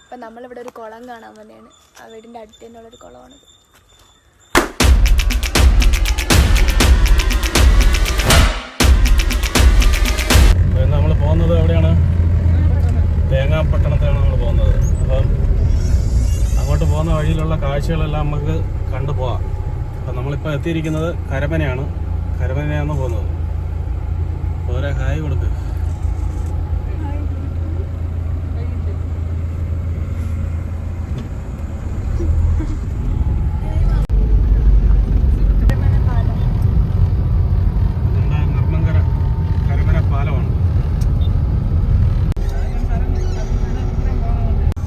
അപ്പം നമ്മളിവിടെ ഒരു കുളം കാണാൻ വന്നെയാണ് ആ വീടിന്റെ അടുത്ത് തന്നെയുള്ളൊരു കുളമാണിത് നമ്മൾ പോകുന്നത് എവിടെയാണ്? നമ്മൾ അപ്പം അങ്ങോട്ട് പോകുന്ന വഴിയിലുള്ള കാഴ്ചകളെല്ലാം നമുക്ക് കണ്ടു പോവാം അപ്പം നമ്മളിപ്പോൾ എത്തിയിരിക്കുന്നത് കരമനയാണ്. കരമനയാണ് പോകുന്നത്? ഓരോ ഹായ് കൊടുക്ക് നമ്മുടെ നിർമ്മങ്കര കരമന പാലമാണ്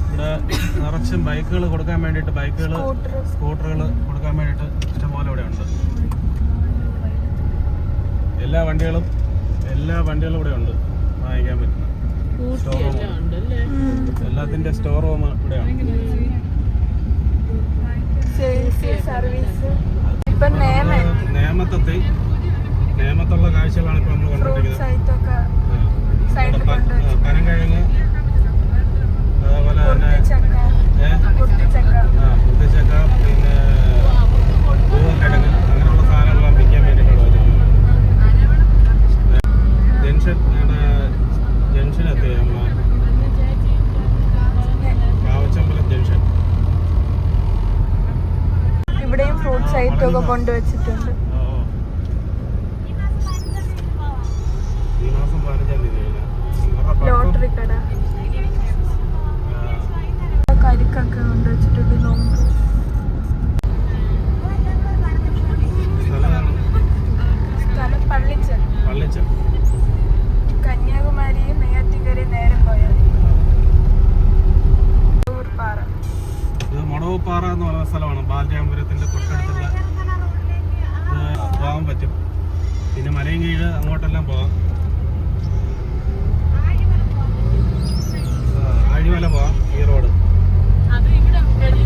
ഇവിടെ നിറച്ചും ബൈക്കുകൾ കൊടുക്കാൻ വേണ്ടിയിട്ട് ബൈക്കുകൾ സ്കൂട്ടറുകൾ കൊടുക്കാൻ വേണ്ടിയിട്ട് ഇഷ്ടംപോലെ ഇവിടെ ഉണ്ട്. എല്ലാ വണ്ടികളും എല്ലാ വണ്ടികളും ഇവിടെ ഉണ്ട്. വാങ്ങിക്കാൻ പറ്റുന്ന. സ്റ്റോർ റൂം എല്ലാത്തിന്റെ സ്റ്റോർ റൂം ഇവിടെയാണ്. സെയിൽസ് സർവീസ് ഇപ്പം നേമ നേമത്തെത്തി. നേമത്തുള്ള കാഴ്ചകളാണ് ഇപ്പൊ നമ്മൾ കണ്ടുകൊണ്ടിരിക്കുന്നത് പനങ്കിഴങ്ങ് അതേപോലെ തന്നെ കുത്തിച്ചക്ക. പിന്നെ പൂവൻകിഴങ്ങ് അങ്ങനെയുള്ള സാധനങ്ങളെല്ലാം വിൽക്കാൻ വേണ്ടിയിട്ടുള്ള ജംഗ്ഷൻ ജംഗ്ഷൻ എത്തി നമ്മൾ കാവച്ചമ്പലം ജംഗ്ഷൻ. ഇവിടെയും ഫ്രൂട്ട്സ് ഒക്കെ കൊണ്ടുവച്ചിട്ടുണ്ട്. ഈ മാസം പതിനഞ്ചാം തീയതി ലോട്ടറി കട. കരിക്കൊക്കെ നോമ്പ് സ്ഥലം പള്ളിച്ചൽ പള്ളിച്ചം കന്യാകുമാരി നെയ്യാറ്റിൻകര നേരെ പോയാൽ പാറ ഇത് മുടവപ്പാറ എന്ന് പറയുന്ന സ്ഥലമാണ്. ബാലരാമപുരത്തിന്റെ തൊട്ടടുത്തുള്ള പോകാൻ പറ്റും. പിന്നെ മലയും കീഴ് അങ്ങോട്ടെല്ലാം പോകാം. ആഴിമല പോവാം ഈ റോഡ് അത് ഇവിടെ അടുത്തോട്ടുള്ള റോഡാണ് അരിമല പോകുന്നത് ഇതിനകത്താണ് സ്കൂൾ ഓടോപ്പാറ ഗവൺമെന്റ് സ്കൂളാണ് ആ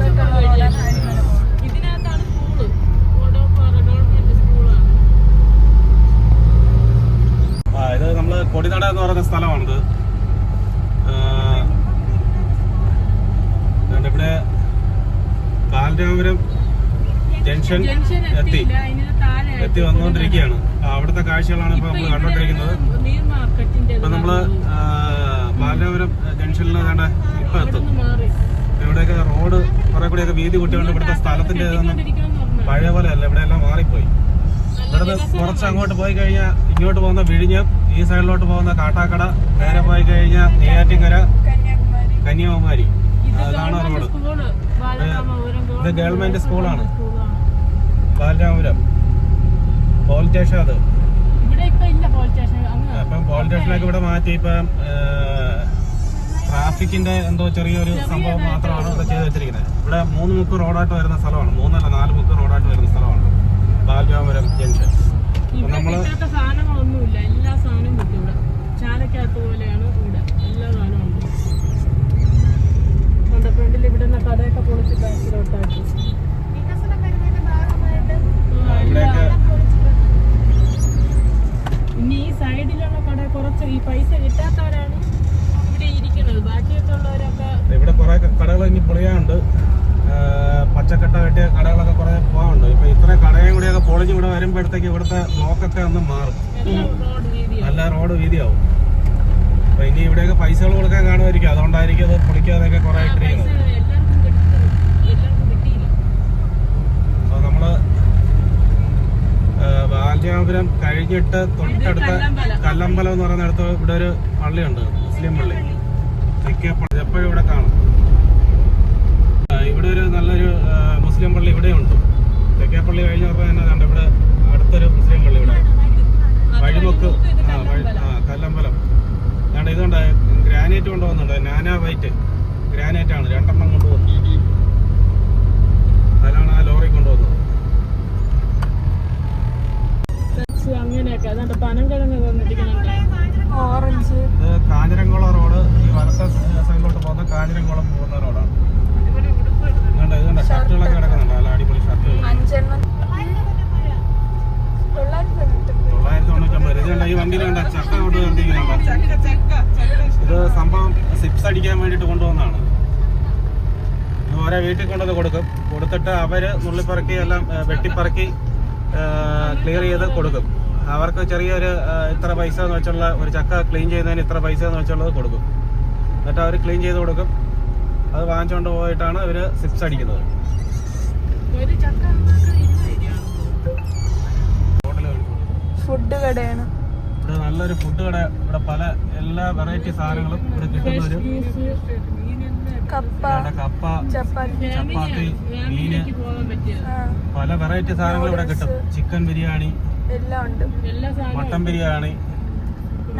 ഇത് നമ്മൾ കൊടിനട എന്ന് പറയുന്ന സ്ഥലമാണിത്. ഇവിടെ കാൽരാപുരം ജംഗ്ഷൻ എത്തി. എത്തിയില്ല അതിന് താഴെ എത്തി വന്നുകൊണ്ടിരിക്കുകയാണ്. അവിടുത്തെ കാഴ്ചകളാണ് ഇപ്പൊ നമ്മൾ കണ്ടോണ്ടിരിക്കുന്നത്. ഇപ്പൊ നമ്മൾ ആ, ബാലരാമപുരം ജംഗ്ഷനിൽ വേണ്ട ഇപ്പൊ എത്തും. മാറി. ഇവിടെയൊക്കെ റോഡ് കുറെ കൂടിയൊക്കെ വീതി കൂട്ടിക്കൊണ്ട് ഇവിടുത്തെ സ്ഥലത്തിന്റെ പഴയ പോലെ അല്ല ഇവിടെ എല്ലാം മാറിപ്പോയി. ഇവിടുന്ന് കുറച്ച് അങ്ങോട്ട് പോയി കഴിഞ്ഞാൽ ഇങ്ങോട്ട് പോകുന്ന വിഴിഞ്ഞം ഈ സൈഡിലോട്ട് പോകുന്ന കാട്ടാക്കട നേരെ പോയി കഴിഞ്ഞാൽ നെയ്യാറ്റിങ്കര കന്യാകുമാരി. അതാണ് റോഡ്. ഇത് ഗവൺമെന്റ് സ്കൂളാണ്. ബാലരാമപുരം. പോലീസ് സ്റ്റേഷൻ അത്. അപ്പം പോലീസ് സ്റ്റേഷനൊക്കെ ഇവിടെ മാറ്റി ഇപ്പം ട്രാഫിക്കിന്റെ എന്തോ ചെറിയൊരു സംഭവം മാത്രമാണ് ഇവിടെ ചെയ്ത് വെച്ചിരിക്കുന്നത്. ഇവിടെ മൂന്ന് മുക്ക് റോഡായിട്ട് വരുന്ന സ്ഥലമാണ്. മൂന്നല്ല നാല് മുക്ക് റോഡായിട്ട് വരുന്ന സ്ഥലമാണ്. ബാലരാമപുരം ജംഗ്ഷൻ അപ്പൊ ഇവിടെ നമ്മൾ കിട്ടാത്ത സാധനങ്ങളൊന്നുമില്ല എല്ലാ സാധനവും കിട്ടും ഇവിടെ ചാലക്കകത്ത് പോലെയാണ് ഇവിടെ എല്ലാ സാധനവും ഉണ്ട് നമ്മുടെ ഫ്രണ്ടിൽ ഇവിടെ നിന്ന് കടയൊക്കെ പൊളിച്ച് ബാക്കിലോട്ടാക്കി ആ, ഇവിടെയൊക്കെ ഇനി ഈ സൈഡിലുള്ള കട കുറച്ച് ഈ പൈസ കിട്ടാത്തവരാണ് ഇവിടെ ഇരിക്കുന്നത് ബാക്കിയൊക്കെ ഉള്ളവരൊക്കെ ഇവിടെ കുറെ കടകൾ ഇനി പൊളിയാനുണ്ട് ആ, പച്ചക്കട്ട കെട്ടിയ കടകളൊക്കെ കുറെ പോകാനുണ്ട് ഇപ്പൊ ഇത്ര കടയും കൂടിയൊക്കെ പൊളിഞ്ഞ് ഇവിടെ വരുമ്പോഴത്തേക്ക് ഇവിടുത്തെ ബ്ലോക്കൊക്കെ ഒന്ന് മാറും. നല്ല റോഡ് വീതിയാവും. അപ്പൊ ഇനി ഇവിടെയൊക്കെ പൈസകൾ കൊടുക്കാൻ കാണുമായിരിക്കും. അതുകൊണ്ടായിരിക്കും അത് പൊളിക്കാതെയൊക്കെ കുറെ ഇട്ടിരിക്കുന്നത് അപ്പൊ നമ്മൾ ബാല്യാപുരം കഴിഞ്ഞിട്ട് തൊട്ടടുത്ത കല്ലമ്പലം. എന്ന് പറയുന്നിടത്ത് ഇവിടെ ഒരു പള്ളിയുണ്ട്. മുസ്ലിം പള്ളി. തെക്കേപ്പള്ളി. എപ്പോഴും ഇവിടെ കാണും. ഇവിടെ ഒരു നല്ലൊരു മുസ്ലിം പള്ളി ഇവിടെയുണ്ട്. തെക്കേപ്പള്ളി കഴിഞ്ഞപ്പോൾ പറഞ്ഞാൽ തന്നെ ഇവിടെ അടുത്തൊരു മുസ്ലിം പള്ളി ഇവിടെ വഴിമുക്ക് ആ വഴി ആ കല്ലമ്പലം ഞാൻ ഇതുകൊണ്ട് ഗ്രാനൈറ്റ് കൊണ്ടുപോകുന്നുണ്ട്. നാനാ വൈറ്റ്. ഗ്രാനൈറ്റ് ആണ് രണ്ടെണ്ണം കൊണ്ടുപോകുന്നു. അതിലാണ് ആ ലോറി കൊണ്ടുവന്നത് അങ്ങനെയൊക്കെ. അതുകൊണ്ട് ഓറഞ്ച് ഇത് കാഞ്ഞിരംകുളം റോഡ്. ഈ വലത്തെ സൈഡിലോട്ട് പോകുന്ന കാഞ്ഞിരംകുളം പോകുന്ന റോഡാണ്. ഇതുണ്ട് ഇതുണ്ട് ഷർട്ടുകളൊക്കെ കിടക്കുന്നുണ്ട്. നല്ല അടിപൊളി ഷർട്ടുകൾ അഞ്ചെണ്ണം വണ്ടിയിൽ കണ്ട ചക്ക കൊണ്ട് കണ്ടിരിക്കുന്നുണ്ടോ ഇത് സംഭവം സിപ്സ് അടിക്കാൻ വേണ്ടിട്ട് കൊണ്ടുവന്നാണ് ഓരോ വീട്ടിൽ കൊണ്ടത് കൊടുക്കും. കൊടുത്തിട്ട് അവർ നുള്ളിപ്പറക്കി എല്ലാം വെട്ടിപ്പറക്കി ക്ലിയർ ചെയ്ത് കൊടുക്കും. അവർക്ക് ചെറിയൊരു ഇത്ര പൈസ എന്ന് വെച്ചുള്ള ഒരു ചക്ക ക്ലീൻ ചെയ്യുന്നതിന് ഇത്ര പൈസ എന്ന് വെച്ചുള്ളത് കൊടുക്കും. എന്നിട്ട് അവർ ക്ലീൻ ചെയ്ത് കൊടുക്കും. അത് വാങ്ങിച്ചുകൊണ്ട് പോയിട്ടാണ് ഇവർ സിപ്സ് അടിക്കുന്നത്. ഒരു ചക്ക ഫുഡ് കടയാണ്. ഇവിടെ നല്ലൊരു ഫുഡ് കട ഇവിടെ പല എല്ലാ വെറൈറ്റി സാധനങ്ങളും ഇവിടെ കിട്ടുന്ന ഒരു കപ്പ കപ്പ ചപ്പാത്തി. ചപ്പാത്തി മീന്. പല വെറൈറ്റി സാധനങ്ങൾ ഇവിടെ കിട്ടും. ചിക്കൻ ബിരിയാണി. എല്ലാം ഉണ്ട്. മട്ടൻ ബിരിയാണി.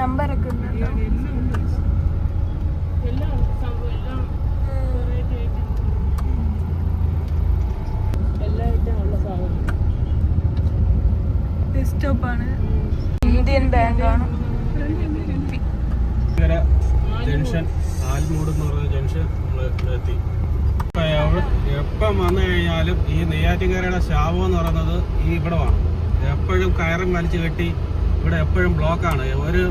നമ്പറൊക്കെ ഉണ്ട് കേട്ടോ. എല്ലാം ഉണ്ട് സംഭവം എല്ലാം വെറൈറ്റി ആയിട്ട് എല്ലാ ഐറ്റം ഉള്ള സാധനം ബസ് സ്റ്റോപ്പാണ് ഇന്ത്യൻ ബാങ്കാണ്. ജംഗ്ഷൻ ആൽമൂട് എന്ന് പറയുന്ന ജംഗ്ഷൻ നമ്മൾ എത്തി. എപ്പം വന്നു കഴിഞ്ഞാലും ഈ നെയ്യാറ്റിൻകരയുടെ ശാപം എന്ന് പറയുന്നത് ഈ ഇവിടെ വേണം. എപ്പോഴും കയറും വലിച്ചു കെട്ടി ഇവിടെ എപ്പോഴും ബ്ലോക്കാണ് ഒരു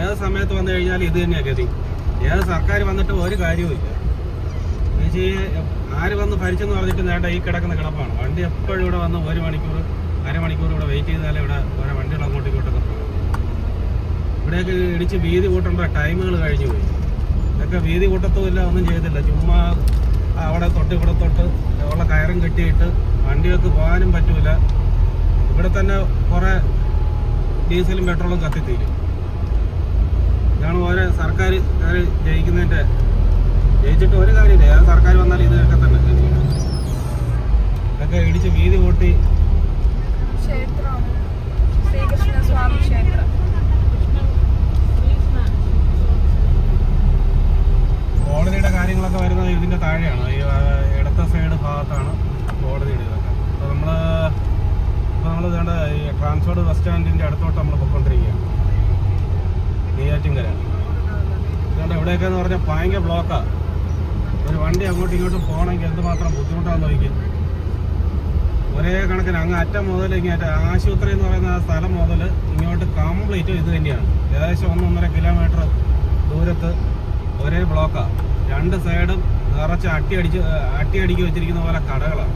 ഏത് സമയത്ത് വന്നു കഴിഞ്ഞാലും ഇത് തന്നെയാണ് ഗതി. ഏത് സർക്കാർ വന്നിട്ട് ഒരു കാര്യവും ഇല്ല. എന്നുവെച്ച് ഈ ആര് വന്ന് ഭരിച്ചെന്ന് പറഞ്ഞിട്ട് നേട്ട ഈ കിടക്കുന്ന കിടപ്പാണ്. വണ്ടി എപ്പോഴും ഇവിടെ വന്ന് ഒരു മണിക്കൂർ അരമണിക്കൂർ ഇവിടെ വെയിറ്റ് ചെയ്താലേ ഇവിടെ ഓരോ വണ്ടികൾ അങ്ങോട്ടും ഇങ്ങോട്ടൊക്കെ പോകും ഇവിടെയൊക്കെ ഇടിച്ച് വീതി കൂട്ടേണ്ട ടൈമുകൾ കഴിഞ്ഞു പോയി. ഇതൊക്കെ വീതി കൂട്ടത്തുമില്ല ഒന്നും ചെയ്തില്ല ചുമ്മാ അവിടെ തൊട്ട് ഇവിടെ തൊട്ട് ഉള്ള കയറും കെട്ടിയിട്ട് വണ്ടികൾക്ക് പോകാനും പറ്റൂല. ഇവിടെ തന്നെ കുറേ ഡീസലും പെട്രോളും കത്തിത്തീരും. ഇതാണ് ഓരോ സർക്കാർ ജയിക്കുന്നതിന്റെ ജയിച്ചിട്ട് ഒരു കാര്യമില്ല. സർക്കാർ വന്നാലും ഇതൊക്കെ തന്നെ. ഇതൊക്കെ ഇടിച്ച് വീതി കൂട്ടി ക്ഷേത്രമാണ് ശ്രീകൃഷ്ണ സ്വാമി ക്ഷേത്രം. കോടതിയുടെ കാര്യങ്ങളൊക്കെ വരുന്നത് ഇതിന്റെ താഴെയാണ്. ഈ ഇടത്തെ സൈഡ് ഭാഗത്താണ് കോടതിയുടെ ഇതൊക്കെ അപ്പോൾ നമ്മൾ ഇപ്പോൾ നമ്മൾ ഇതേണ്ട ഈ ട്രാൻസ്പോർട്ട് ബസ് സ്റ്റാൻഡിന്റെ അടുത്തോട്ട് നമ്മൾ പൊയ്ക്കൊണ്ടിരിക്കുകയാണ്. നെയ്യാറ്റിൻകര അതുകൊണ്ട് ഇവിടെയൊക്കെ എന്ന് പറഞ്ഞാൽ ഭയങ്കര ബ്ലോക്കാണ് ഒരു വണ്ടി അങ്ങോട്ടും ഇങ്ങോട്ടും പോകണമെങ്കിൽ എന്തുമാത്രം ബുദ്ധിമുട്ടാണെന്ന് നോക്കി ഒരേ കണക്കിന് അങ്ങ് അറ്റം മുതൽ ഇങ്ങോട്ട് ആശുപത്രി എന്ന് പറയുന്ന ആ സ്ഥലം മുതൽ ഇങ്ങോട്ട് കംപ്ലീറ്റ് ഇത് തന്നെയാണ്. ഏകദേശം ഒന്നൊന്നര കിലോമീറ്റർ ദൂരത്ത് ഒരേ ബ്ലോക്കാണ് രണ്ട് സൈഡും നിറച്ച് അട്ടി അടിച്ച് അട്ടി വെച്ചിരിക്കുന്ന പോലെ കടകളാണ്.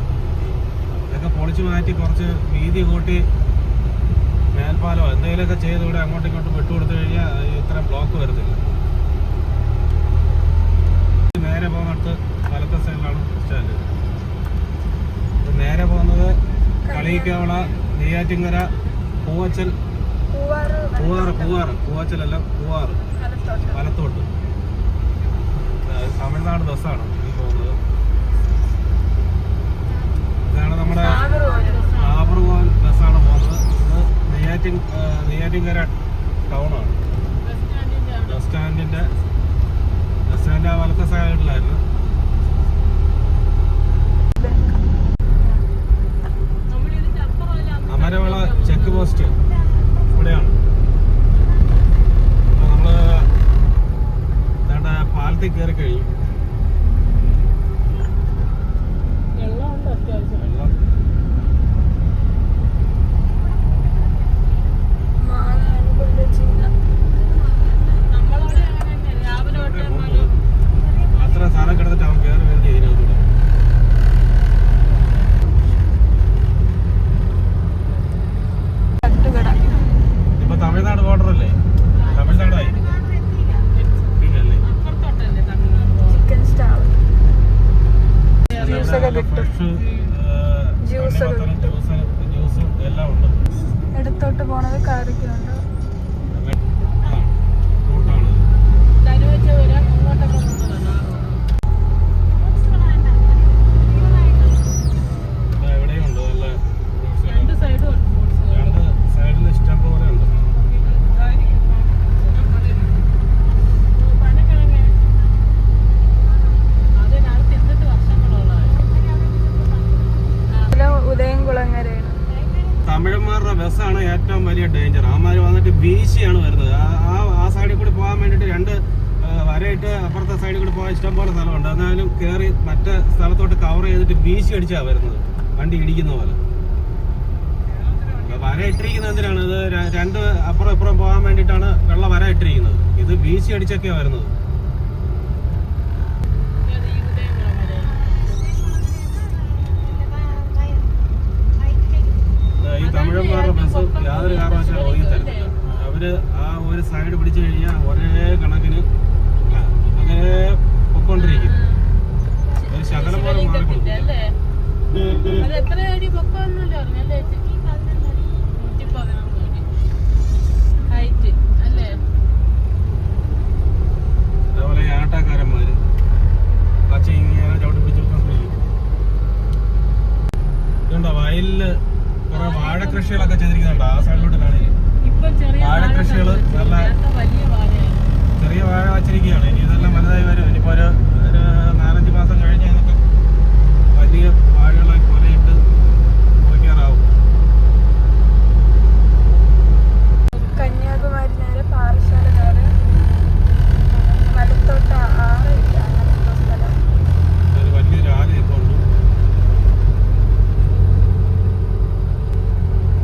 ഇതൊക്കെ പൊളിച്ചു മാറ്റി കുറച്ച് വീതി കൂട്ടി മേൽപ്പാലോ എന്തെങ്കിലുമൊക്കെ ചെയ്ത് ഇവിടെ അങ്ങോട്ടും ഇങ്ങോട്ടും വിട്ടുകൊടുത്തു കഴിഞ്ഞാൽ ഇത്രയും ബ്ലോക്ക് വരുന്നില്ല നേരെ പോകുന്നിടത്ത് വലത്തെ സൈഡിലാണ് സ്റ്റാൻഡ് ഇത് നേരെ പോകുന്നത് കളിയിക്കാവള നെയ്യാറ്റിങ്കര പൂവച്ചൽ. പൂവാറ് പൂവാറ് പൂവച്ചലല്ല പൂവാറ്. വലത്തോട്ട് തമിഴ്നാട് ബസ്സാണ് പോകുന്നത്. ഇതാണ് നമ്മുടെ ആബർവാൻ ബസ്സാണ്. പോകുന്നത്. ഇത് നെയ്യാറ്റി നെയ്യാറ്റിങ്ങര ടൗണാണ്. ബസ് സ്റ്റാൻഡിന്റെ ബസ് സ്റ്റാൻഡ് ആ വലത്തെ സൈഡിലായിരുന്നു അമരവിള ചെക്ക് പോസ്റ്റ് ഇവിടെയാണ്. നമ്മൾ നമ്മൾ ദാണ്ട പാലത്തിൽ കയറി കഴിയും. അത്യാവശ്യം വെള്ളം മാങ്ങയാണ് കൊണ്ടുവച്ചിരുന്ന നമ്മളവിടെ അങ്ങനെ തന്നെ രാവിലെ തൊട്ട് ഇവിടെ നമ്മൾ പോകുന്നത്. അത്ര സാധനം കിടന്നിട്ട് അവൻ കയറി വരുന്നത് ഇതിനകത്തൂടെ തട്ടുകട ഇപ്പൊ തമിഴ്നാട് ബോർഡർ അല്ലേ തമിഴ്നാടായി പിന്നല്ലേ അപ്പുറത്തോട്ടല്ലേ തമിഴ്നാട് പോകുന്നത് ചിക്കൻ സ്റ്റാൾ അല്ല, ജ്യൂസ് ഇവിടെ ഒക്കെ കിട്ടും ഫ്രഷ് ജ്യൂസ് ഒക്കെ തണ്ണിമത്തനും കിട്ടും. ജ്യൂസ് ജ്യൂസും എല്ലാം ഉണ്ട് എടുത്തോട്ട് പോണത് കാറിക്കുണ്ട് ആ, റൂട്ടാണ് തരുവച്ച വരാൻ ഇങ്ങോട്ടൊക്കെ പോകുന്നതാണ് ആ റോഡ്. ഇതാ ഇവിടെയും ഉണ്ട് നല്ല fruits എല്ലാം. രണ്ട് സൈഡും ഉണ്ട് ഫ്രൂട്ട്സ് രണ്ട് സൈഡിൽ ഇഷ്ടം പോലെ ഉണ്ട് പനക്കിഴങ്ങ് അതിനകത്ത് തിന്നിട്ട് വർഷങ്ങളുള്ളതായി ഉദയംകുളങ്ങരയാണ് തമിഴന്മാരുടെ ബസ്സാണ് ഏറ്റവും വലിയ ഡേഞ്ചർ വന്നിട്ട് വീശിയാണ് വരുന്നത്. ആ- ആ സൈഡിൽ കൂടി പോകാൻ വേണ്ടിയിട്ട് രണ്ട് വരയിട്ട് അപ്പുറത്തെ സൈഡിൽ കൂടി പോകാൻ ഇഷ്ടം പോലെ സ്ഥലമുണ്ട്. എന്നാലും കയറി മറ്റേ സ്ഥലത്തോട്ട് കവർ ചെയ്തിട്ട് വീശി അടിച്ചാണ് വരുന്നത്. വണ്ടി ഇടിക്കുന്ന പോലെ. വര ഇട്ടിരിക്കുന്നത് എന്തിനാണ്? ഇത് രണ്ട് അപ്പുറം ഇപ്പുറം പോകാൻ വേണ്ടിയിട്ടാണ് വെള്ളം വര ഇട്ടിരിക്കുന്നത്. ഇത് വീശി അടിച്ചൊക്കെയാണ് വരുന്നത്. ഈ തമിഴന്മാരുടെ ബസ് യാതൊരു കാരണവശാലും ഒഴുകി തരത്തില്ല അവർ ആ ഒരു സൈഡ് പിടിച്ചു കഴിഞ്ഞാൽ ഒരേ കണക്കിന് അങ്ങനെ പൊക്കോണ്ടിരിക്കും. ശകലം പോലെ ശിവലിംഗത്തിന്റെ മാറിക്കൊടുക്കില്ല അല്ലേ? അത് എത്ര അടി പൊക്കമൊന്നുമില്ല പറഞ്ഞല്ലേ ചേച്ചി? നൂറ്റി പതിനൊന്ന് അടി. ഹൈറ്റ് അല്ലേ? അതേപോലെ ഈ ആട്ടക്കാരന്മാര് പച്ച ഇങ്ങനെ ചവിട്ടി പിടിച്ചോണ്ടിരിക്കും ഇതുണ്ടോ വയലിൽ കുറെ വാഴ കൃഷികളൊക്കെ ചെയ്തിരിക്കുന്നുണ്ടോ ആ സൈഡിലോട്ട് കാണില്ല ഇപ്പൊ ചെറിയ വാഴക്കൃഷികൾ വാഴ നല്ല- നേരത്തെ വലിയ വാഴയാണ്. ചെറിയ വാഴ വച്ചിരിക്കുകയാണ് ഇനി ഇതെല്ലാം വലുതായി വരും ഇനിയിപ്പോ ഒരു ഒരു നാലഞ്ച് മാസം കഴിഞ്ഞ് ഇതൊക്കെ വലിയ വാഴകളൊക്കെ കൊലയിട്ട് മുറിക്കാറാവും കന്യാകുമാരി നേരെ പാറശാല നേരെ വലത്തോട്ട് ആറ് ഇല്ല അങ്ങനത്തെ സ്ഥലം ഒരു വലിയൊരു ആല ഇപ്പോൾ ഉണ്ട്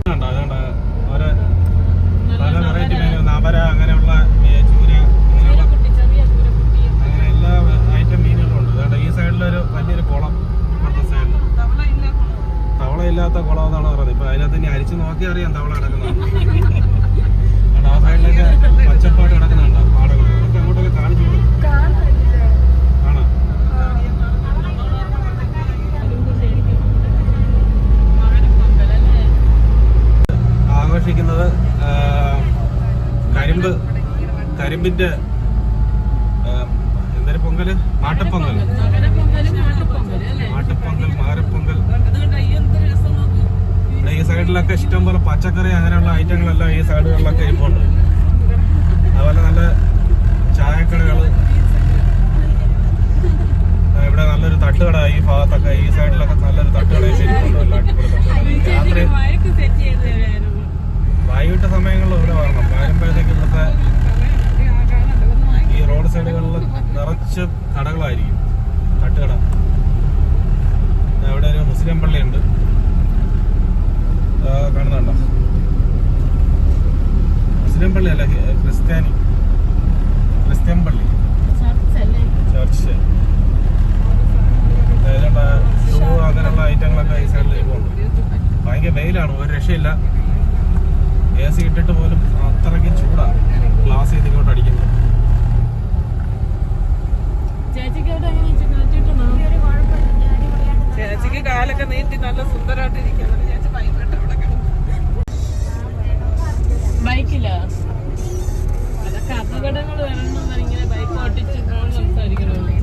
കണ്ടോ അതുകൊണ്ട് ഓരോ പല നല്ല വെറൈറ്റി നഗര- മീനുകൾ നവര അങ്ങനെയുള്ള മീ- ചൂര അങ്ങനെയുള്ള ചൂരക്കുട്ടി, ചെറിയ ചൂരക്കുട്ടി. അങ്ങനെ എല്ലാ ഐറ്റം മീനുകളും ഉണ്ട് അതുകൊണ്ട് ഈ സൈഡിലൊരു വലിയൊരു കുളം ഇപ്പുറത്തെ സൈഡിൽ തവള ഇല്ലാത്ത കുളം എന്നാണ് പറയുന്നത്. ഇപ്പൊ അതിനകത്ത് ഇനി അരിച്ചു നോക്കി അറിയാം തവള കിടക്കുന്നത് ആ സൈഡിലൊക്കെ പച്ചപ്പാട്ട് കിടക്കുന്നുണ്ടോ പാടകൾ അതൊക്കെ അങ്ങോട്ടൊക്കെ കാണിച്ചു? ആഘോഷിക്കുന്നത് കരിമ്പ് കരിമ്പിന്റെ എന്തായാലും പൊങ്കൽ? മാട്ടുപ്പൊങ്കൽ മകരപ്പൊങ്കലും മാട്ടുപ്പൊങ്കലും അല്ലേ? മാട്ടുപ്പൊങ്കൽ മകരപ്പൊങ്കൽ അതുകൊണ്ട് അയ്യോ എന്ത് രസം നോക്ക്. ഇവിടെ ഈ സൈഡിലൊക്കെ ഇഷ്ടം പോലെ പച്ചക്കറി അങ്ങനെയുള്ള ഐറ്റങ്ങളെല്ലാം ഈ സൈഡുകളിലൊക്കെ ഇരിപ്പുണ്ട്. അതുപോലെ നല്ല ചായക്കടകൾ. ഇവിടെ നല്ലൊരു തട്ടുകട ഈ ഭാഗത്തൊക്കെ ഈ സൈഡിലൊക്കെ നല്ലൊരു തട്ടുകട. വൈകിട്ട് സമയങ്ങളിൽ ഇവിടെ വരണം. വരുമ്പോഴത്തേക്ക് ഇവിടുത്തെ ഈ റോഡ് സൈഡുകളിൽ നിറച്ച് കടകളായിരിക്കും. തട്ടുകട. ഇവിടെ ഒരു മുസ്ലിം പള്ളിയുണ്ട്. കാണുന്നുണ്ടോ? മുസ്ലിം പള്ളി അല്ല ക്രിസ്ത്യാനി. ക്രിസ്ത്യൻ പള്ളി? ചർച്ച്. ഷൂ അങ്ങനെയുള്ള ഐറ്റങ്ങളൊക്കെ ഈ സൈഡിൽ ഇരിപ്പുണ്ട് ഭയങ്കര വെയിലാണ് ഒരു രക്ഷയില്ല. എ സി ഇട്ടിട്ട് പോലും അത്രയ്ക്ക് ചൂടാണ് ഗ്ലാസ് ചെയ്ത് ഇങ്ങോട്ട് അടിക്കുന്നത്. ചേച്ചിക്ക് കാലൊക്കെ നീട്ടി നല്ല സുന്ദരമായിട്ട് ഇരിക്കുന്നു ചേച്ചി ഭയങ്കര അവിടെ ബൈക്കിലാ? അതൊക്കെ അപകടങ്ങൾ വരണമെന്ന് ഇങ്ങനെ ബൈക്ക് ഓട്ടിച്ച് ഫോൺ സംസാരിക്കണമല്ലോ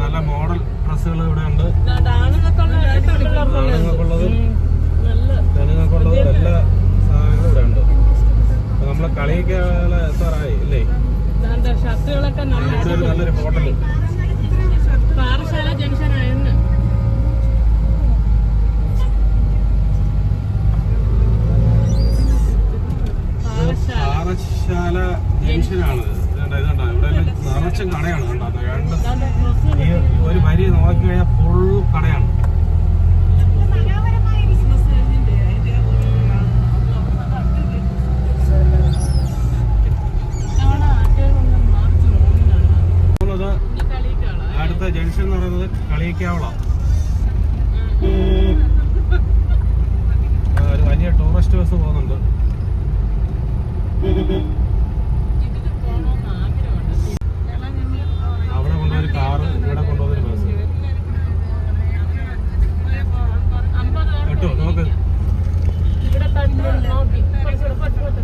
നല്ല മോഡൽ ഡ്രസ്സുകൾ ഇവിടെ ഉണ്ട്. ആണുങ്ങൾക്കുള്ളതും പെണ്ണുങ്ങൾക്കുള്ളതും എല്ലാ സാധനങ്ങളും ഇവിടെ ഉണ്ട്. നമ്മളെ കളിയൊക്കെ എത്താറായി ഇല്ലേ? നല്ലൊരു ഹോട്ടൽ പാറശാല ജംഗ്ഷൻ ആയിരുന്നു പാറശാല ജംഗ്ഷനാണ് നിറച്ചും കടയാണ് ഒരു വരി നോക്കി കഴിഞ്ഞാൽ ഫുൾ കടയാണ്. അടുത്ത ജംഗ്ഷൻ എന്ന് പറയുന്നത് കളിയിക്കാവള ഒരു വലിയ ടൂറിസ്റ്റ് ബസ് പോകുന്നുണ്ട് ഇതിൽ പോണോന്ന് ആഗ്രഹമുണ്ട് അവിടെ കൊണ്ടുപോയൊരു കാറ് ഇവിടെ കൊണ്ടുപോയൊരു ബസ് അമ്പത് കേട്ടോ നോക്ക് ഇവിടെ കണ്ടു നോക്കി കുറച്ചുകൂടെ പത്ത് പത്ത്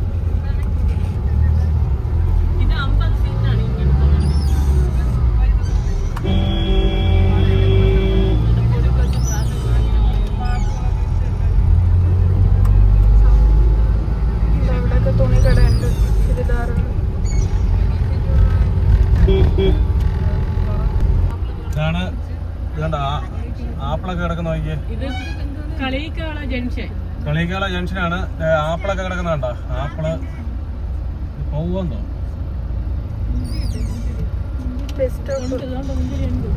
ഇത് അമ്പത് സീറ്റാണ് ഇങ്ങനത്തെ വണ്ടി ഇത് പൊടിക്കൊച്ചു ഇവിടെ ഇവിടെയൊക്കെ തുണി കടയുണ്ട് ചുരിദാറുകൾ ഇതാണ് ഇതുണ്ട് ആപ്പിളൊക്കെ കിടക്കുന്ന നോക്കിയേ ഇത് കളിയിക്കാള ജംഗ്ഷൻ കളിക്കാള ജംഗ്ഷനാണ്. ആപ്പിളൊക്കെ കിടക്കുന്നുണ്ട ആപ്പിൾ പോവുമെന്നോ ബസ് സ്റ്റോപ്പ് ഉണ്ട് ഇതുകൊണ്ട് മുമ്പിലുണ്ട്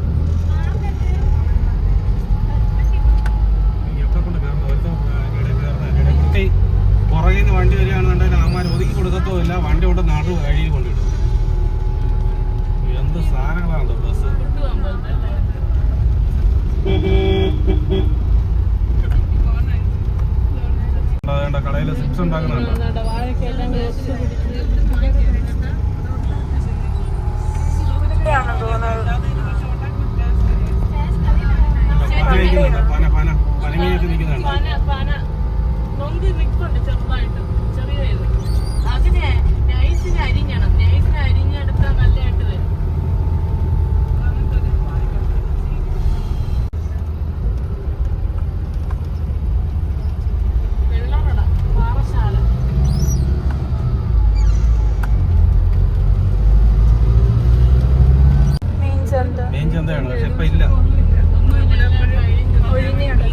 അതുകൊണ്ട് കടയിൽ ചിപ്സ് ഉണ്ടാക്കുന്നുണ്ട് എന്നിട്ട് വാഴക്കെല്ലാം വെച്ച് പിടിച്ച് പന പന പനമീനൊക്കെ നിൽക്കുന്നുണ്ട് പന പന നൊന്തി നിൽക്കുന്നുണ്ട് ചെറുതായിട്ട് ചെറിയ ഇത് അതിനെ നൈസിന് അരിഞ്ഞണം നൈസിന് അരിഞ്ഞെടുത്താൽ നല്ലതായിട്ട് വരും വെള്ളറട പാറശാല മെയിൻ ചന്ത മെയിൻ ചന്തയാണ് പക്ഷെ ഇപ്പൊ ഇല്ല ഒന്നുമില്ല എല്ലാം കഴിഞ്ഞു ഒഴിഞ്ഞുണ്ട്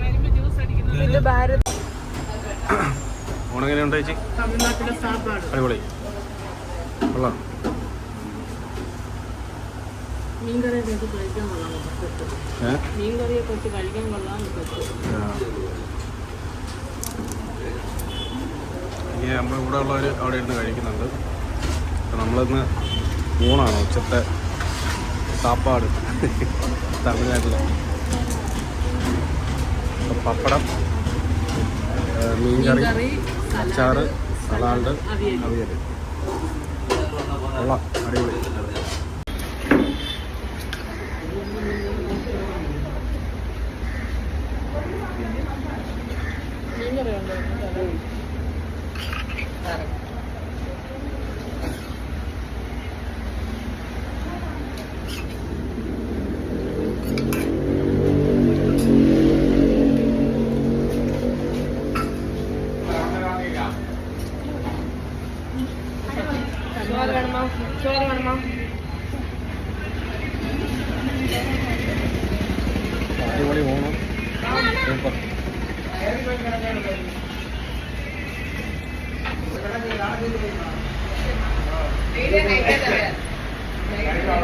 കരിമ്പ് ജ്യൂസ് അടിക്കുന്നത് ഇത് ഭാരത് ഓണെങ്ങനെയുണ്ട് ചേച്ചി തമിഴ്നാട്ടിലെ സാപ്പാട് അടിപൊളി കൊള്ളാം മീൻകറിയൊക്കെ വെച്ച് കഴിക്കാൻ കൊള്ളാം പറ്റത്ത് ഏഹ് മീൻകറിയൊക്കെ വെച്ച് കഴിക്കാൻ കൊള്ളാം പറ്റും ഇനി നമ്മൾ ഇവിടെ ഉള്ളവർ അവിടെ ഇരുന്ന് കഴിക്കുന്നുണ്ട് അപ്പം നമ്മളിന്ന് ഊണാണ് ഉച്ചത്തെ സാപ്പാട്. തമിഴ്നാട്ടിൽ പപ്പടം മീൻകറി അച്ചാറ് സലാഡ് അവിയൽ. അവിയൽ കൊള്ളാം അടിപൊളി മീൻകറി ഉണ്ടോ ചോറ് വേണമോ ചോറ് വേണമോ അടിപൊളി ഊണ് സൂപ്പർ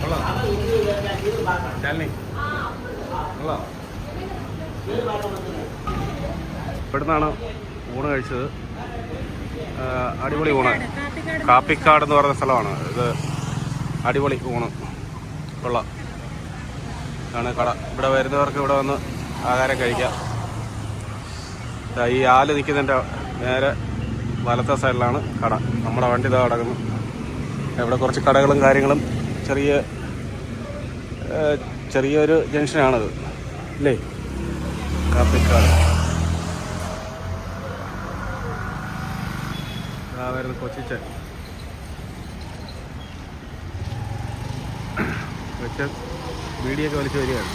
കൊള്ളാം ശാലിനി കൊള്ളാം ഇവിടുന്നാണ് ഊണ് കഴിച്ചത് ആ, അടിപൊളി ഊണ് കാപ്പിക്കാട് എന്ന് പറയുന്ന സ്ഥലമാണ്. ഇത് അടിപൊളി ഊണ്. കൊള്ളാം. ആണ് കട. ഇവിടെ വരുന്നവർക്ക് ഇവിടെ വന്ന് ആഹാരം കഴിക്കാം. ഈ ആൽ നിൽക്കുന്നതിന്റെ നേരെ വലത്തെ സൈഡിലാണ് കട. നമ്മുടെ വണ്ടി ഇതാ കിടക്കുന്നു. ഇവിടെ കുറച്ച് കടകളും കാര്യങ്ങളും ചെറിയ ചെറിയൊരു ജംഗ്ഷനാണത്. അല്ലേ കാപ്പിക്കാട്. വരുന്ന കൊച്ചിച്ചൻ. കൊച്ച വീടിയൊക്കെ വലിച്ചു വരികയാണ്.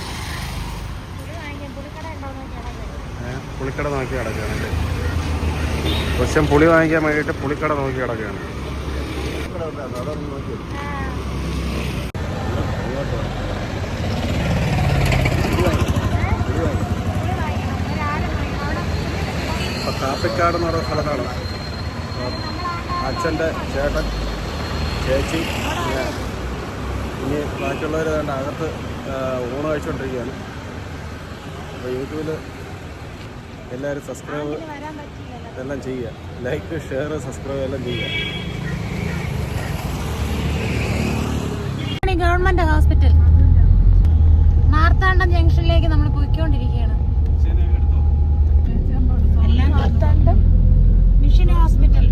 പുളിക്കട നോക്കി കിടക്കുകയാണ് കൊച്ചൻ പുളി വാങ്ങിക്കാൻ വേണ്ടിയിട്ട് പുളിക്കട നോക്കി കിടക്കുകയാണ്. കാപ്പിക്കാട് എന്ന് പറയുന്ന സ്ഥലത്താണ്. അച്ഛന്റെ ചേട്ടൻ ചേച്ചി ഇനി ബാക്കിയുള്ളവർ വേണ്ട അകത്ത് ഊണ് കഴിച്ചുകൊണ്ടിരിക്കുകയാണ് അപ്പോൾ യൂട്യൂബിൽ എല്ലാവരും സബ്സ്ക്രൈബ് എല്ലാം ചെയ്യുക. ലൈക്ക് ഷെയർ സബ്സ്ക്രൈബ് എല്ലാം ചെയ്യുക. Government hospital. മാർത്താണ്ഡം ജംഗ്ഷനിലേക്ക് നമ്മൾ പോയിക്കൊണ്ടിരിക്കുകയാണ്. Marthandam mission hospital.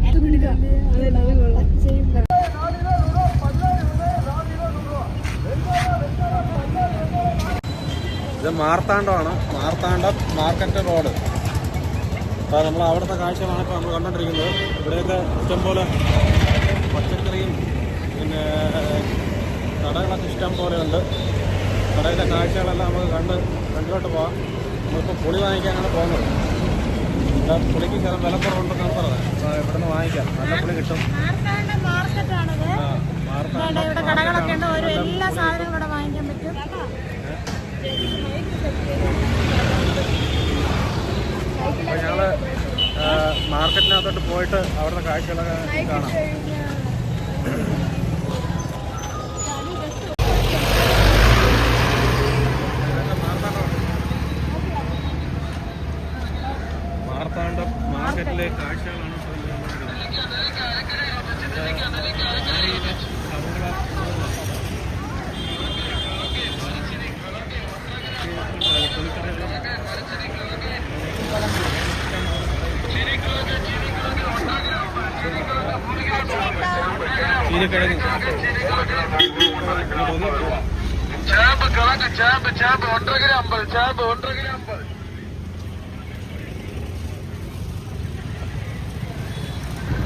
ഇത് മാർത്താണ്ഡമാണ്. Marthandam market road. അപ്പോൾ നമ്മൾ അവിടുത്തെ കാഴ്ചകളാണ് ഇപ്പോൾ നമ്മൾ കണ്ടുകൊണ്ടിരിക്കുന്നത് ഇവിടെയൊക്കെ ഇഷ്ടംപോലെ പച്ചക്കറിയും പിന്നെ കടകളൊക്കെ ഇഷ്ടം പോലെ ഉണ്ട്. കടയിലെ കാഴ്ചകളെല്ലാം നമുക്ക് കണ്ട് കണ്ടിലോട്ട് പോകാം നമ്മളിപ്പോൾ പുളി വാങ്ങിക്കാനാണ് പോകുന്നത്. ഇവിടെ പുളിക്ക് ചില വില കുറവുണ്ടെന്നാണ് പറഞ്ഞത്. അപ്പോൾ ഇവിടെ നിന്ന് വാങ്ങിക്കാം. നല്ല പുളി കിട്ടും. മാർത്താണ്ഡം ഇവിടെ കടകളൊക്കെ ഉണ്ട്. എല്ലാ സാധനങ്ങളും ഇവിടെ വാങ്ങിക്കാൻ പറ്റും. അപ്പോൾ ഞങ്ങൾ മാർക്കറ്റിനകത്തോട്ട് പോയിട്ട് അവിടുത്തെ കാഴ്ചകളൊക്കെ കാണാം മാർത്താണ്ഡം മാർക്കറ്റിലെ കാഴ്ചകളാണ് ഇപ്പോൾ നമ്മൾ കണ്ടുകൊണ്ടിരിക്കുന്നത്. ഇത് ആരെയിലെ സവോള ചീരക്കിഴങ്ങ് ചേമ്പ് കിഴങ്ങ് ചേമ്പ് ചേമ്പ് ഒന്നര കിലോ അമ്പത് ചേമ്പ് ഒന്നര കിലോ അമ്പത്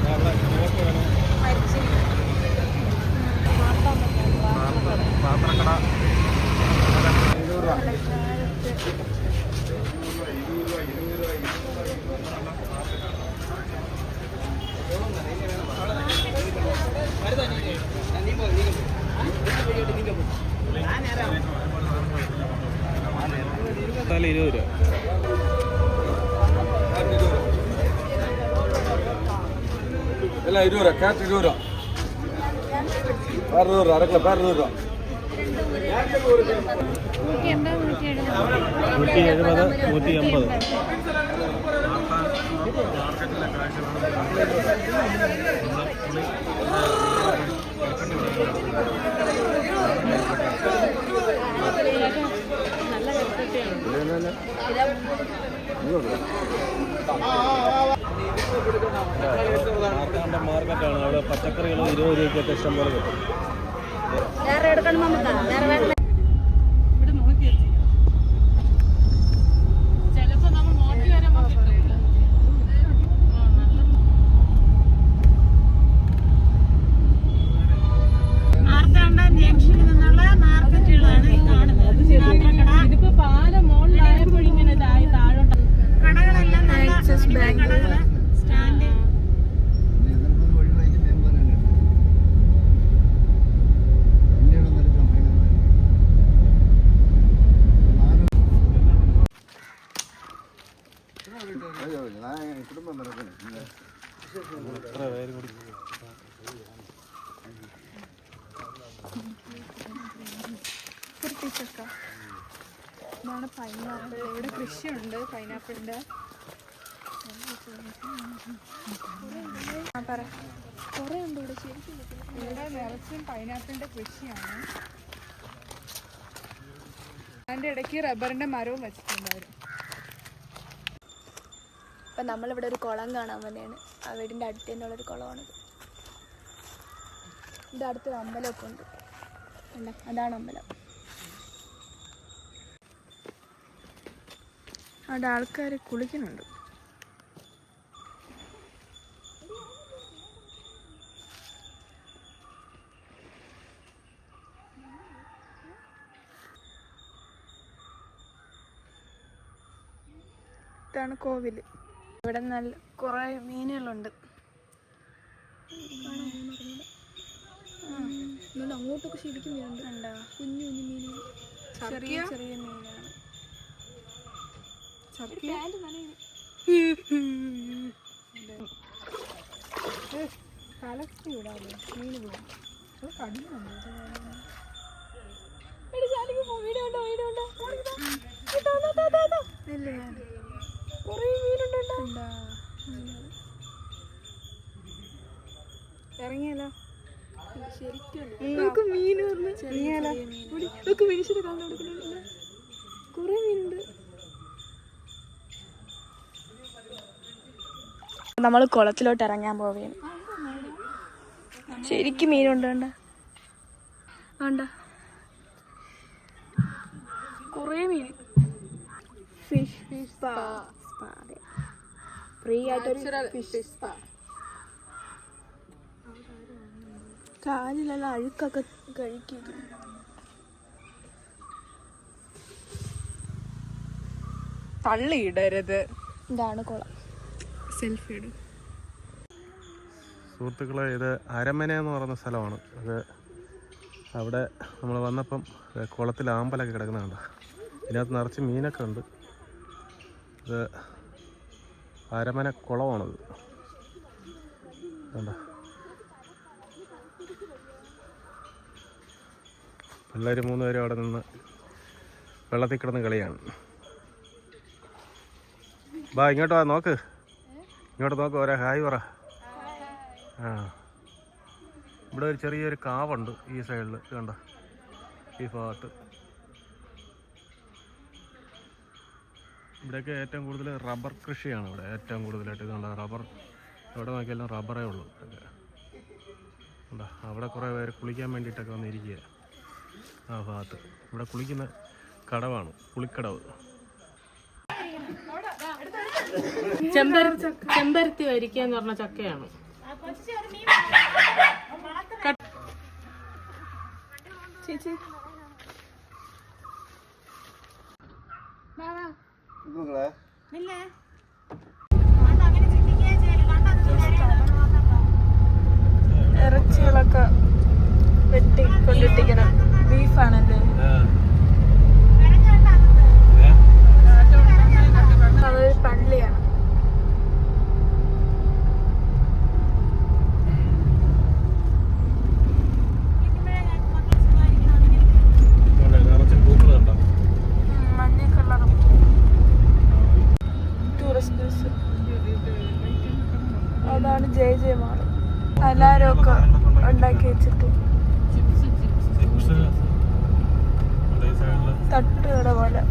അവിടെ ചുവപ്പ് വേണം പാത്രക്കട ഇരുപത് രൂപ തല ഇരുപത് രൂപ. എല്ലാം ഇരുപത് രൂപ. ക്യാറ്റ് ഇരുപത് രൂപ. അറുന്നൂറ് രൂപ. അരക്കിലോ അറുന്നൂറ് രൂപ. നൂറ്റി എഴുപത് നൂറ്റി എൺപത് നൂറ്റി എൺപത് മാർക്കറ്റാണ്. അവിടെ പച്ചക്കറികൾ ഇരുപത് രൂപയ്ക്കൊക്കെ ഇഷ്ടം പോലെ കിട്ടും ഇവിടെ നോക്കി വെച്ചേക്കാം. ചിലപ്പോ നമ്മൾ നോക്കി വരുമ്പോ കിട്ടില്ല ആ, നല്ല മാർത്താണ്ഡം ജംഗ്ഷനിൽ നിന്നുള്ള മാർക്കറ്റുകളാണ് ഈ കാണുന്നത് പാത്രക്കട ഇതിപ്പോ പാലം മുകളിലായപ്പോഴിങ്ങനെ ഇതായി താഴോട്ട് കടകളെല്ലാം നല്ല അടിപൊളി കടകൾ സ്റ്റാൻഡ് എത്ര പേര് കൂടി കുർത്തിച്ചക്ക ഇതാണ് പൈനാപ്പിൾ ഇവിടെ കൃഷിയുണ്ട് പൈനാപ്പിളിന്റെ ആ പറ കുറേ ഉണ്ട് ഇവിടെ ശരിക്കും ഇവിടെ നിറച്ചും പൈനാപ്പിളിന്റെ കൃഷിയാണ്. അതിന്റെ ഇടയ്ക്ക് റബ്ബറിന്റെ മരവും വെച്ചിട്ടുണ്ട് അവർ അപ്പം നമ്മളിവിടെ ഒരു കുളം കാണാൻ വന്നെയാണ്. ആ വീടിന്റെ അടുത്ത് തന്നെയുള്ളൊരു കുളമാണിത്. ഇതിന്റെ അടുത്തൊരു അമ്പലമൊക്കെ ഉണ്ട്? അതാണ് അമ്പലം. അവിടെ ആൾക്കാർ കുളിക്കുന്നുണ്ട്. ഇതാണ് കോവിൽ ഇവിടെ നല്ല കുറേ മീനുകളുണ്ട്. അങ്ങോട്ടൊക്കെ ശരിക്കും മീനുണ്ട്. കുഞ്ഞു കുഞ്ഞു മീനുകൾ. ചെറിയ ചെറിയ മീനാണ് കലക്കി വിടാതെ മീന് പോകും അത് കടിയുണ്ട് കുറേ ഇറങ്ങിയല്ലോ നമുക്ക് മീൻ നമുക്ക് മനുഷ്യരെ കാണാൻ കൊടുക്കുന്നുണ്ടല്ലോ കുറേ മീനുണ്ട്. നമ്മൾ കുളത്തിലോട്ട് ഇറങ്ങാൻ പോവുകയാണ് ശരിക്കും മീനുണ്ട് വേണ്ട വേണ്ട. കുറേ മീൻ. ഫിഷ് ഫിഷ് അതെ ഫ്രീ ആയിട്ടൊരു ഫിഷ് കാലിലെല്ലാം അഴുക്കൊക്കെ കഴിക്കും തള്ളിയിടരുത്. ഇതാണ് കുളം. സെൽഫി ഇടും. സുഹൃത്തുക്കളെ ഇത് അരമന എന്ന് പറയുന്ന സ്ഥലമാണ്. അത് അവിടെ നമ്മൾ വന്നപ്പം കുളത്തിൽ ആമ്പലൊക്കെ കിടക്കുന്നുണ്ട്. ഇതിനകത്ത് നിറച്ച് മീനൊക്കെ ഉണ്ട്. ഇത് അരമന കുളമാണത് പിള്ളേർ മൂന്ന് പേരും അവിടെ നിന്ന് വെള്ളത്തിൽ കിടന്ന് കളിയാണ്. ബാ ഇങ്ങോട്ട് വാ നോക്ക്. ഇങ്ങോട്ട് നോക്ക് ഒരാ ഹായ് പറ. ആ. ഇവിടെ ഒരു ചെറിയൊരു കാവുണ്ട് ഈ സൈഡിൽ കണ്ട? ഈ ഭാഗത്ത്. ഇവിടെയൊക്കെ ഏറ്റവും കൂടുതൽ റബ്ബർ കൃഷിയാണ് ഇവിടെ. ഏറ്റവും കൂടുതലായിട്ട് ഇതുണ്ട് റബ്ബർ. എവിടെ നോക്കിയാലും റബ്ബറേ ഉള്ളൂ. ഉണ്ടോ? കണ്ടോ അവിടെ കുറേ പേര് കുളിക്കാൻ വേണ്ടിയിട്ടൊക്കെ വന്നിരിക്കുക ആ ഭാഗത്ത്. ഇവിടെ കുളിക്കുന്ന കടവാണ്. കുളിക്കടവ് ചെമ്പര ചെമ്പരത്തി വരിക്ക എന്ന് പറഞ്ഞ ചക്കയാണ്. ചേച്ചി. ഇറച്ചികളൊക്കെ വെട്ടി കൊണ്ടിട്ടിക്കണം ബീഫാണല്ലേ അതൊരു പള്ളിയാണ്. അലാരമൊക്കെ ഉണ്ടാക്കി വെച്ചിട്ട്. തട്ടുകട പോലെ